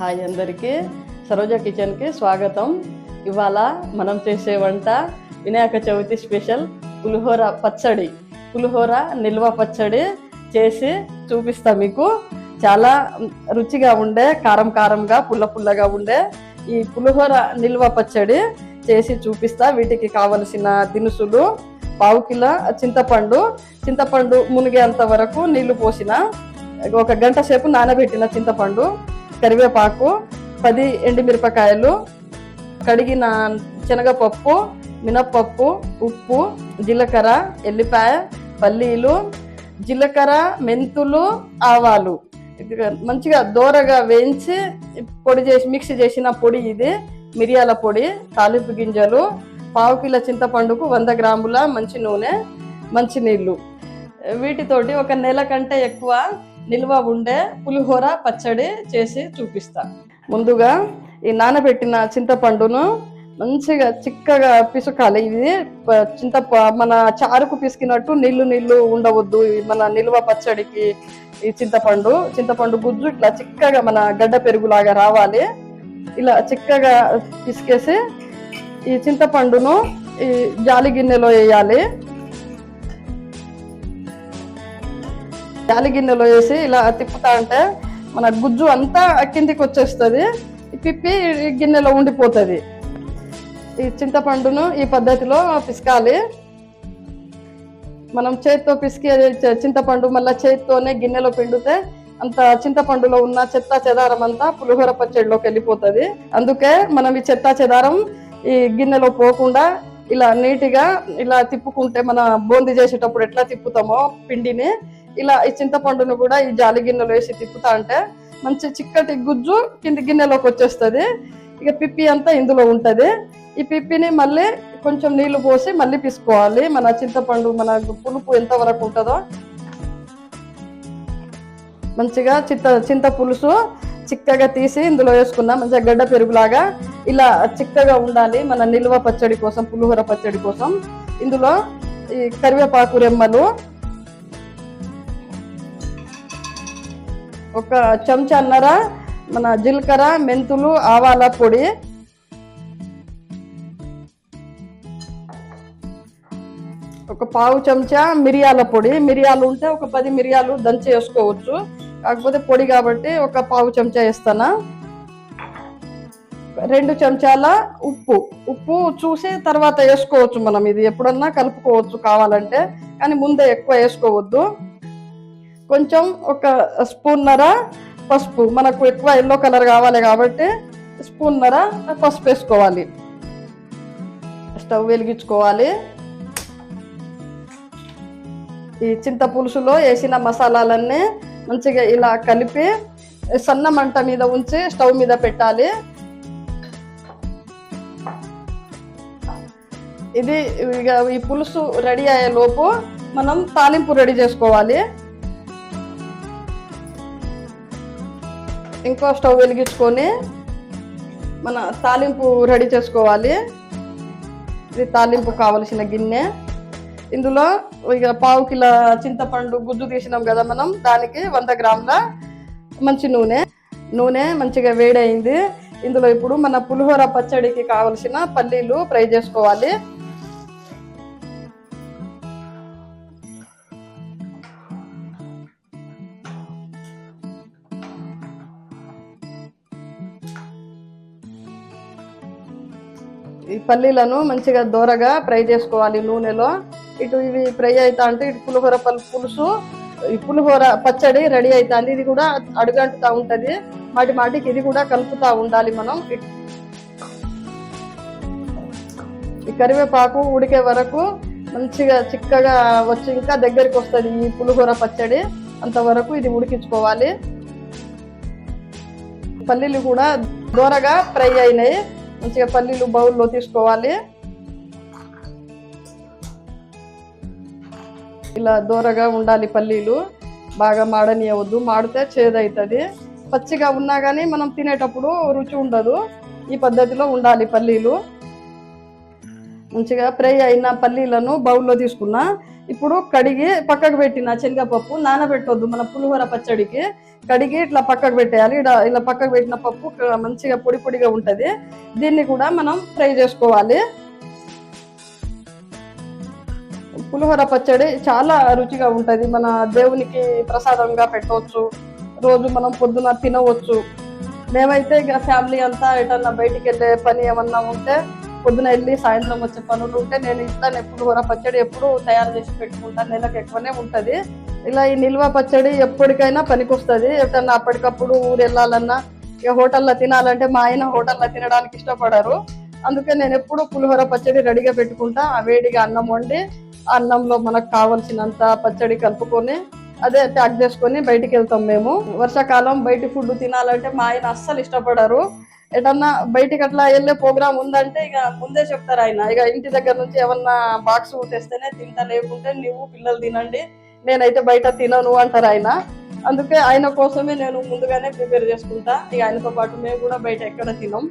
Hi అందరికీ. సరోజ కిచెన్కి స్వాగతం. ఇవాళ మనం చేసే వంట వినాయక చవితి స్పెషల్ పులిహోర పచ్చడి. పులిహోర నిల్వ పచ్చడి చేసి చూపిస్తా మీకు. చాలా రుచిగా ఉండే కారం కారంగా పుల్ల పుల్లగా ఉండే ఈ పులిహోర నిల్వ పచ్చడి చేసి చూపిస్తా. వీటికి కావలసిన దినుసులు పావు కిలో చింతపండు. చింతపండు మునిగేంత వరకు నీళ్ళు పోసిన ఒక గంట సేపు నానబెట్టిన చింతపండు. కరివేపాకు పది ఎండుమిరపకాయలు కడిగిన శనగపప్పు మినప్పప్పు ఉప్పు జీలకర్ర ఎల్లిపాయ పల్లీలు జీలకర్ర మెంతులు ఆవాలు. మంచిగా దోరగా వేయించి పొడి చేసి మిక్స్ చేసిన పొడి ఇది మిరియాల పొడి తాలింపు గింజలు పావు కిలో చింతపండుకు వంద గ్రాముల మంచి నూనె మంచి నీళ్ళు వీటితోటి ఒక నెల కంటే ఎక్కువ నిల్వ ఉండే పులిహోర పచ్చడి చేసి చూపిస్తా. ముందుగా ఈ నానబెట్టిన చింతపండును మంచిగా చిక్కగా పిసుకాలి. ఇది ప- చింత మన చారుకు పిసికినట్టు నీళ్ళు నీళ్ళు ఉండవద్దు. మన నిల్వ పచ్చడికి ఈ చింతపండు చింతపండు గుజ్జు ఇట్లా చిక్కగా మన గడ్డ పెరుగులాగా రావాలి. ఇలా చిక్కగా పిసికేసి ఈ చింతపండును ఈ జాలి గిన్నెలో వేయాలి. జాలి గిన్నెలో వేసి ఇలా తిప్పుతా అంటే మన గుజ్జు అంతా కిందికి వచ్చేస్తుంది. పిప్పి ఈ గిన్నెలో ఉండిపోతుంది. ఈ చింతపండును ఈ పద్ధతిలో పిసకాలి. మనం చేతితో పిసికే చింతపండు మళ్ళీ చేతితోనే గిన్నెలో పిండితే అంత చింతపండులో ఉన్న చెత్త చెదారం అంతా పులిహోర పచ్చడిలోకి వెళ్ళిపోతుంది. అందుకే మనం ఈ చెత్త చెదారం ఈ గిన్నెలో పోకుండా ఇలా నీట్గా ఇలా తిప్పుకుంటే మన బూందీ చేసేటప్పుడు ఎట్లా తిప్పుతామో పిండిని ఇలా ఈ చింతపండును కూడా ఈ జాలి గిన్నెలో వేసి తిప్పుతా అంటే మంచి చిక్కటి గుజ్జు కింది గిన్నెలోకి వచ్చేస్తుంది. ఇక పిప్పి అంతా ఇందులో ఉంటుంది. ఈ పిప్పిని మళ్ళీ కొంచెం నీళ్ళు పోసి మళ్ళీ పిసుకోవాలి. మన చింతపండు మన పులుపు ఎంత వరకు ఉంటుందో. మంచిగా చింత చింత పులుసు చిక్కగా తీసి ఇందులో వేసుకున్నా మంచిగా గడ్డ పెరుగులాగా ఇలా చిక్కగా ఉండాలి. మన నిల్వ పచ్చడి కోసం పులిహోర పచ్చడి కోసం. ఇందులో ఈ కరివేపాకు రెమ్మలు ఒక చెంచాన్నర మన జీలకర్ర మెంతులు ఆవాల పొడి. ఒక పావు చెంచా మిరియాల పొడి. మిరియాలు ఉంటే ఒక పది మిరియాలు దంచి వేసుకోవచ్చు. కాకపోతే పొడి కాబట్టి ఒక పావు చెంచా వేస్తానా? రెండు చెంచాల ఉప్పు. ఉప్పు చూసి తర్వాత వేసుకోవచ్చు మనం. ఇది ఎప్పుడన్నా కలుపుకోవచ్చు కావాలంటే. కానీ ముందే ఎక్కువ వేసుకోవద్దు. కొంచెం ఒక స్పూన్నర పసుపు. మనకు ఎక్కువ ఎల్లో కలర్ కావాలి కాబట్టి స్పూన్నర పసుపు వేసుకోవాలి. స్టవ్ వెలిగించుకోవాలి. ఈ చింత పులుసులో వేసిన మసాలాలన్నీ మంచిగా ఇలా కలిపి సన్న మంట మీద ఉంచి స్టవ్ మీద పెట్టాలి. ఇది ఇక ఈ పులుసు రెడీ అయ్యే లోపు మనం తాలింపు రెడీ చేసుకోవాలి. ఇంకో స్టవ్ వెలిగించుకొని మన తాలింపు రెడీ చేసుకోవాలి. ఇది తాలింపు కావలసిన గిన్నె. ఇందులో ఇక పావు కిలో చింతపండు గుజ్జు తీసినాం కదా మనం దానికి వంద గ్రాముల మంచి నూనె. నూనె మంచిగా వేడైంది ఇందులో ఇప్పుడు మన పులిహోర పచ్చడికి కావలసిన పల్లీలు ఫ్రై చేసుకోవాలి. ఈ పల్లీలను మంచిగా దోరగా ఫ్రై చేసుకోవాలి నూనెలో. ఇటు ఇవి ఫ్రై అవుతా అంటే ఇటు పులిహోర పులుసు ఈ పులిహోర పచ్చడి రెడీ అవుతుంది ఇది కూడా అడుగంటుతా ఉంటది. మాటి మాటికి ఇది కూడా కలుపుతా ఉండాలి మనం. ఈ కరివేపాకు ఉడికే వరకు మంచిగా చిక్కగా వచ్చి ఇంకా దగ్గరికి వస్తుంది ఈ పులిహోర పచ్చడి. అంతవరకు ఇది ఉడికించుకోవాలి. పల్లీలు కూడా దోరగా ఫ్రై అయినాయి. మంచిగా పల్లీలు బౌల్లో తీసుకోవాలి. ఇలా దూరగా ఉండాలి పల్లీలు. బాగా మాడనియవద్దు. మాడితే చేదవుతుంది. పచ్చిగా ఉన్నా కానీ మనం తినేటప్పుడు రుచి ఉండదు. ఈ పద్ధతిలో ఉండాలి పల్లీలు. మంచిగా ఫ్రై అయిన పల్లీలను బౌల్లో తీసుకున్నా. ఇప్పుడు కడిగి పక్కకు పెట్టిన శనగపప్పు నానబెట్టొద్దు మన పులిహోర పచ్చడికి. కడిగి ఇట్లా పక్కకు పెట్టేయాలి. ఇలా ఇలా పక్కకు పెట్టిన పప్పు మంచిగా పొడి పొడిగా ఉంటుంది. దీన్ని కూడా మనం ఫ్రై చేసుకోవాలి. పులిహోర పచ్చడి చాలా రుచిగా ఉంటుంది. మన దేవునికి ప్రసాదంగా పెట్టవచ్చు. రోజు మనం పొద్దున తినవచ్చు. మేమైతే ఇక ఫ్యామిలీ అంతా ఎటన్నా బయటికి వెళ్ళే పని ఏమన్నా ఉంటే పొద్దున వెళ్ళి సాయంత్రం వచ్చే పనులు ఉంటే నేను ఇట్లానే పులిహోర పచ్చడి ఎప్పుడు తయారు చేసి పెట్టుకుంటాను నెలకు ఎక్కువనే ఉంటుంది. ఇలా ఈ నిల్వ పచ్చడి ఎప్పటికైనా పనికొస్తుంది. ఎప్పుడన్నా అప్పటికప్పుడు ఊరు వెళ్ళాలన్నా ఇక హోటల్లో తినాలంటే మా ఆయన హోటల్లో తినడానికి ఇష్టపడరు. అందుకే నేను ఎప్పుడు పులిహోర పచ్చడి రెడీగా పెట్టుకుంటా. ఆ వేడిగా అన్నం వండి ఆ అన్నంలో మనకు కావలసినంత పచ్చడి కలుపుకొని అదే ప్యాక్ చేసుకొని బయటికి వెళ్తాం మేము. వర్షాకాలం బయట ఫుడ్ తినాలంటే మా ఆయన అస్సలు ఇష్టపడరు. ఎటన్నా బయటికి అట్లా వెళ్ళే ప్రోగ్రామ్ ఉందంటే ఇక ముందే చెప్తారు ఆయన. ఇక ఇంటి దగ్గర నుంచి ఏమన్నా బాక్స్ తెస్తేనే తింటా లేకుంటే నువ్వు పిల్లలు తినండి నేనైతే బయట తినను అంటారు ఆయన. అందుకే ఆయన కోసమే నేను ముందుగానే ప్రిపేర్ చేసుకుంటా. ఇక ఆయనతో పాటు మేము కూడా బయట ఎక్కడ తినం.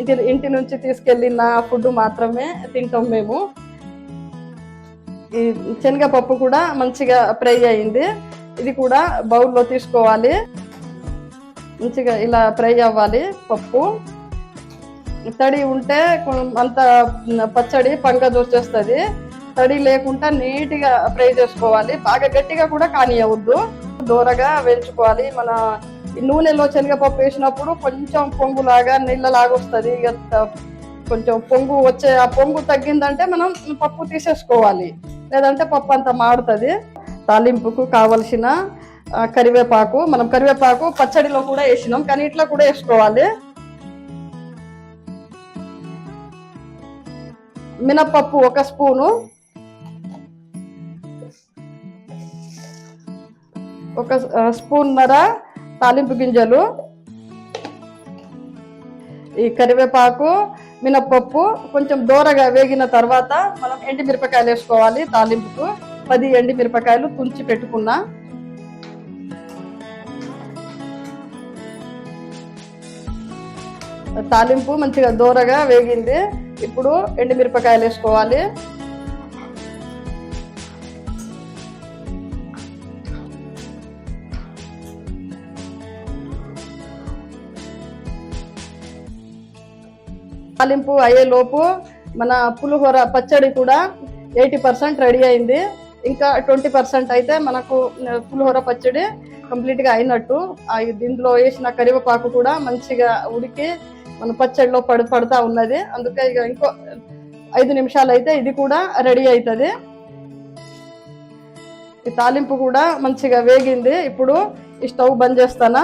ఇంటి ఇంటి నుంచి తీసుకెళ్ళిన ఫుడ్ మాత్రమే తింటాం మేము. ఈ శనగపప్పు కూడా మంచిగా ఫ్రై అయింది. ఇది కూడా బౌల్లో తీసుకోవాలి. మంచిగా ఇలా ఫ్రై అవ్వాలి పప్పు. తడి ఉంటే కొం- అంత పచ్చడి పంగ వచ్చేస్తుంది తడి లేకుండా నీట్గా ఫ్రై చేసుకోవాలి. బాగా గట్టిగా కూడా కానియవద్దు. దూరగా వేయించుకోవాలి. మన ఈ నూనెలో శనగపప్పు వేసినప్పుడు కొంచెం పొంగులాగా నీళ్ళలాగా వస్తుంది ఇక కొంచెం పొంగు వచ్చే ఆ పొంగు తగ్గిందంటే మనం పప్పు తీసేసుకోవాలి. లేదంటే పప్పు అంతా మాడుతుంది. తాలింపుకు కావలసిన కరివేపాకు. మనం కరివేపాకు పచ్చడిలో కూడా వేసినాం కానీ ఇట్లా కూడా వేసుకోవాలి. మినప్పప్పు ఒక స్పూను. ఒక స్పూన్ నర తాలింపు గింజలు. ఈ కరివేపాకు మినప్పప్పు కొంచెం దూరగా వేగిన తర్వాత మనం ఎండి మిరపకాయలు వేసుకోవాలి తాలింపుకు. పది ఎండి మిరపకాయలు తుంచి పెట్టుకున్నా. తాలింపు మంచిగా దూరగా వేగింది. ఇప్పుడు ఎండుమిరపకాయలు వేసుకోవాలి. తాలింపు అయ్యేలోపు మన పులిహోర పచ్చడి కూడా ఎయిటీ పర్సెంట్ రెడీ అయింది. ఇంకా ట్వంటీ పర్సెంట్ అయితే మనకు పులిహోర పచ్చడి కంప్లీట్గా అయినట్టు. ఆ దీంట్లో వేసిన కరివేపాకు కూడా మంచిగా ఉడికి మన పచ్చడిలో పడి పడతా ఉన్నది. అందుకే ఇక ఇంకో ఐదు నిమిషాలు అయితే ఇది కూడా రెడీ అవుతుంది ఈ తాలింపు కూడా మంచిగా వేగింది. ఇప్పుడు ఈ స్టవ్ బంద్ చేస్తానా?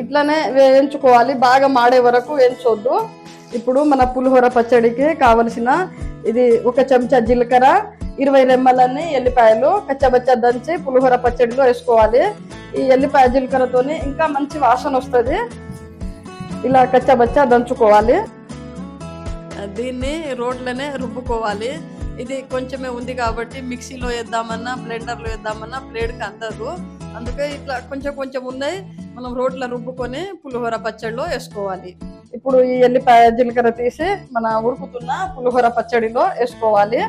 ఇట్లానే వేయించుకోవాలి. బాగా మాడే వరకు వేయించొద్దు. ఇప్పుడు మన పులిహోర పచ్చడికి కావలసిన ఇది ఒక చెంచా జీలకర్ర ఇరవై రెమ్మలన్నీ ఎల్లిపాయలు కచ్చబచ్చ దంచి పులిహోర పచ్చడిలో వేసుకోవాలి. ఈ ఎల్లిపాయ జీలకర్రతోని ఇంకా మంచి వాసన వస్తుంది. ఇలా కచ్చబచ్చ దంచుకోవాలి. దీన్ని రోడ్లనే రుబ్బుకోవాలి. ఇది కొంచెమే ఉంది కాబట్టి మిక్సీలో వేద్దామన్నా బ్లెండర్లో వేద్దామన్నా బ్లేడ్కి అందదు. అందుకే ఇట్లా కొంచెం కొంచెం ఉన్నాయి. మనం రోడ్ల రుబ్బుకొని పులిహోర పచ్చడిలో వేసుకోవాలి. ఇప్పుడు ఈ ఎల్లిపాయ జీలకర్ర తీసి మన ఉడుకుతున్న పులిహోర పచ్చడిలో వేసుకోవాలి.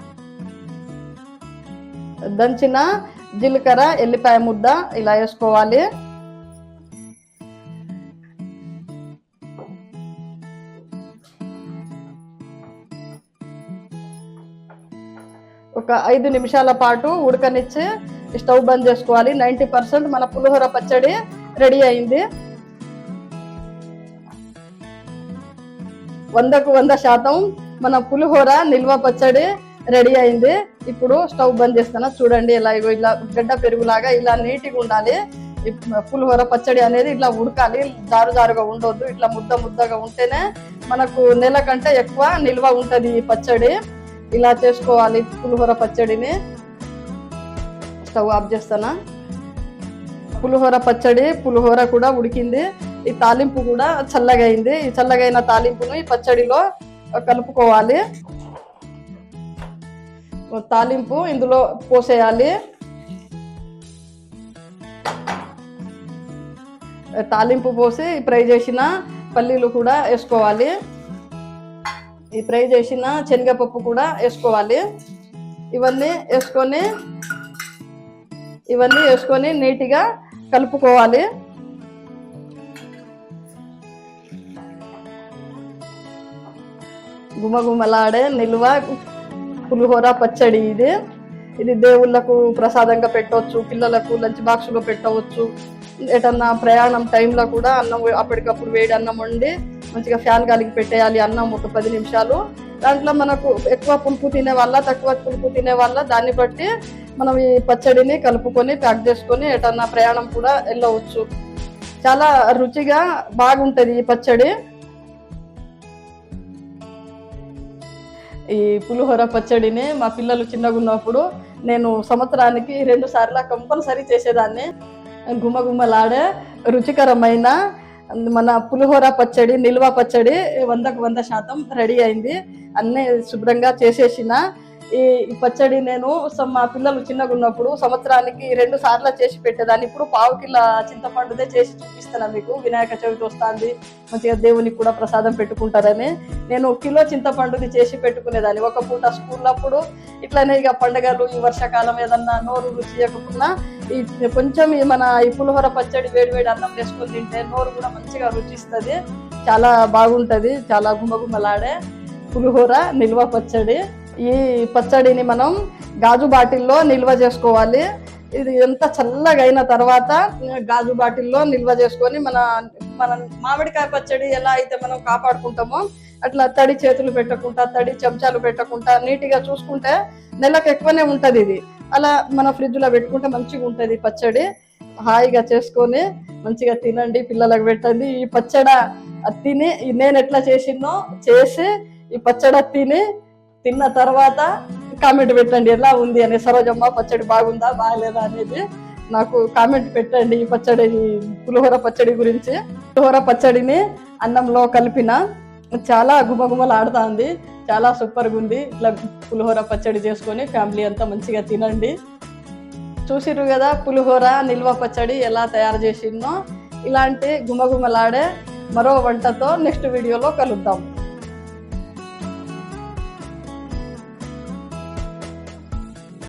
దంచిన జీలకర్ర ఎల్లిపాయ ముద్ద ఇలా వేసుకోవాలి. ఒక ఐదు నిమిషాల పాటు ఉడకనిచ్చి స్టవ్ బంద్ చేసుకోవాలి. నైంటీ పర్సెంట్ మన పులిహోర పచ్చడి రెడీ అయింది. వందకు వంద శాతం మన పులిహోర నిల్వ పచ్చడి రెడీ అయింది. ఇప్పుడు స్టవ్ బంద్ చేస్తాను. చూడండి ఇలా ఇగో ఇలా గడ్డ పెరుగులాగా ఇలా నీట్గా ఉండాలి. పులిహోర పచ్చడి అనేది ఇట్లా ఉడకాలి. జారు జారుగా ఉండొద్దు. ఇట్లా ముద్ద ముద్దగా ఉంటేనే మనకు నెల కంటే ఎక్కువ నిల్వ ఉంటుంది ఈ పచ్చడి. ఇలా చేసుకోవాలి పులిహోర పచ్చడిని. స్టవ్ ఆఫ్ చేస్తానా? పులిహోర పచ్చడి పులిహోర కూడా ఉడికింది. ఈ తాలింపు కూడా చల్లగైంది ఈ చల్లగైన తాలింపును ఈ పచ్చడిలో కలుపుకోవాలి. తాలింపు ఇందులో పోసేయాలి. తాలింపు పోసి ఫ్రై చేసిన పల్లీలు కూడా వేసుకోవాలి. ఈ ఫ్రై చేసిన శనగపప్పు కూడా వేసుకోవాలి. ఇవన్నీ వేసుకొని ఇవన్నీ వేసుకొని నీట్గా కలుపుకోవాలి. గుమగుమలాడే నిల్వ పులిహోర పచ్చడి ఇది. ఇది దేవుళ్ళకు ప్రసాదంగా పెట్టవచ్చు పిల్లలకు లంచ్ బాక్స్లో పెట్టవచ్చు. ఎటన్నా ప్రయాణం టైంలో కూడా అన్నం అప్పటికప్పుడు వేడి అన్నం వండి మంచిగా ఫ్యాన్ గాలికి పెట్టేయాలి అన్నం ఒక పది నిమిషాలు. దాంట్లో మనకు ఎక్కువ పులుపు తినే వల్ల తక్కువ పులుపు తినే వల్ల దాన్ని బట్టి మనం ఈ పచ్చడిని కలుపుకొని ప్యాక్ చేసుకొని ఎటన్నా ప్రయాణం కూడా వెళ్ళవచ్చు. చాలా రుచిగా బాగుంటుంది ఈ పచ్చడి. ఈ పులిహోర పచ్చడిని మా పిల్లలు చిన్నగా ఉన్నప్పుడు నేను సంవత్సరానికి రెండు సార్లు కంపల్సరీ చేసేదాన్ని. గుమ్మగుమ్మలాడే రుచికరమైన మన పులిహోర పచ్చడి నిల్వ పచ్చడి వందకు వంద శాతం రెడీ అయింది. అన్నీ శుభ్రంగా చేసేసిన ఈ పచ్చడి నేను మా పిల్లలు చిన్నగా ఉన్నప్పుడు సంవత్సరానికి రెండు సార్లు చేసి పెట్టేదాన్ని. ఇప్పుడు పావు కిలో చింతపండుదే చేసి చూపిస్తాను మీకు. వినాయక చవితి వస్తుంది. మంచిగా దేవునికి కూడా ప్రసాదం పెట్టుకుంటారని. నేను కిలో చింతపండుది చేసి పెట్టుకునేదాన్ని. ఒక పూట స్కూల్నప్పుడు ఇట్లానే ఇక పండగలు ఈ వర్షాకాలం ఏదన్నా నోరు రుచి చేయకుండా ఈ కొంచెం మన ఈ పులిహోర పచ్చడి వేడివేడి అన్నం వేసుకొని తింటే నోరు కూడా మంచిగా రుచిస్తుంది. చాలా బాగుంటుంది. చాలా గుమ్మగుమ్మలాడే పులిహోర నిల్వ పచ్చడి. ఈ పచ్చడిని మనం గాజు బాటిల్లో నిల్వ చేసుకోవాలి. ఇది ఎంత చల్లగా అయిన తర్వాత గాజు బాటిల్లో నిల్వ చేసుకొని మన మన మామిడికాయ పచ్చడి ఎలా అయితే మనం కాపాడుకుంటామో అట్లా తడి చేతులు పెట్టకుండా తడి చెంచాలు పెట్టకుండా నీట్గా చూసుకుంటే నెలకు ఎక్కువనే ఉంటది ఇది. అలా మన ఫ్రిడ్జ్లో పెట్టుకుంటే మంచిగా ఉంటుంది పచ్చడి. హాయిగా చేసుకొని మంచిగా తినండి పిల్లలకు పెట్టండి. ఈ పచ్చడ తిని నేను ఎట్లా చేసినో చేసి ఈ పచ్చడ తిని తిన్న తర్వాత కామెంట్ పెట్టండి ఎలా ఉంది అని సరోజమ్మ పచ్చడి బాగుందా బాగలేదా అనేది నాకు కామెంట్ పెట్టండి ఈ పచ్చడి పులిహోర పచ్చడి గురించి. పులిహోర పచ్చడిని అన్నంలో కలిపిన చాలా గుమగుమలాడుతుంది చాలా సూపర్గా ఉంది. ఇట్లా పులిహోర పచ్చడి చేసుకొని ఫ్యామిలీ అంతా మంచిగా తినండి. చూసిర్రు కదా పులిహోర నిల్వ పచ్చడి ఎలా తయారు చేసిందో ఇలాంటి గుమగుమలాడే మరో వంటతో నెక్స్ట్ వీడియోలో కలుద్దాం.